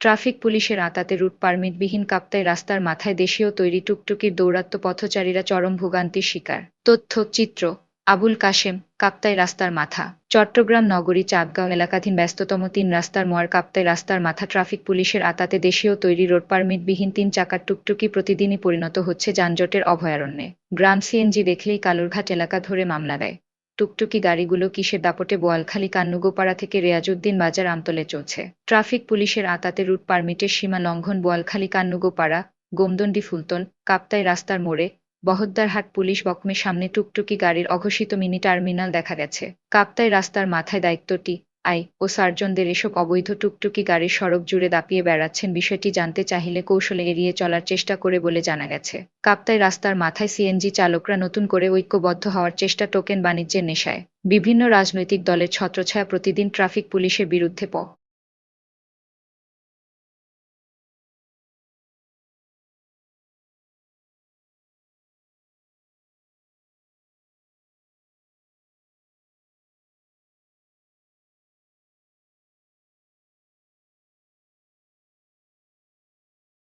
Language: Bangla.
ট্রাফিক পুলিশের আতাতে রুট পারমিটবিহীন কাপ্তাই রাস্তার মাথায় দেশীয় তৈরি টুকটুকির দৌরাত্ম পথচারীরা চরম ভোগান্তির শিকার। তথ্য, চিত্র, আবুল কাশেম, কাপ্তাই রাস্তার মাথা। চট্টগ্রাম নগরী চাঁদগাঁও এলাকাধীন ব্যস্ততম তিন রাস্তার মোয়ার কাপ্তাই রাস্তার মাথা ট্রাফিক পুলিশের আতাতে দেশীয় তৈরি রোড পারমিটবিহীন তিন চাকার টুকটুকি প্রতিদিনই পরিণত হচ্ছে যানজটের অভয়ারণ্যে। গ্রাম সিএনজি দেখলেই কালুরঘাট এলাকা ধরে মামলা দেয়। টুকটুকি গাড়িগুলো কিসের দাপটে বোয়ালখালী কান্নুগোপাড়া থেকে রেয়াজউদ্দিন বাজার আমতলে চলছে। ট্রাফিক পুলিশের আতাতে রুট পারমিটের সীমা লঙ্ঘন বোয়ালখালী কান্নুগোপাড়া গোমদন্ডি ফুলতন, কাপ্তাই রাস্তার মোড়ে, বহদ্দারহাট পুলিশ বকমের সামনে টুকটুকি গাড়ির অঘোষিত মিনি টার্মিনাল দেখা গেছে। কাপ্তাই রাস্তার মাথায় দায়িত্বটি ও সার্জনদের এসব অবৈধ টুকটুকি গাড়ি সড়ক জুড়ে দাপিয়ে বেড়াচ্ছেন বিষয়টি জানতে চাহিলে কৌশলে এড়িয়ে চলার চেষ্টা করে বলে জানা গেছে। কাপ্তাই রাস্তার মাথায় সিএনজি চালকরা নতুন করে ঐক্যবদ্ধ হওয়ার চেষ্টা টোকেন বাণিজ্যের নেশায়। বিভিন্ন রাজনৈতিক দলের ছত্রছায়া প্রতিদিন ট্রাফিক পুলিশের বিরুদ্ধে প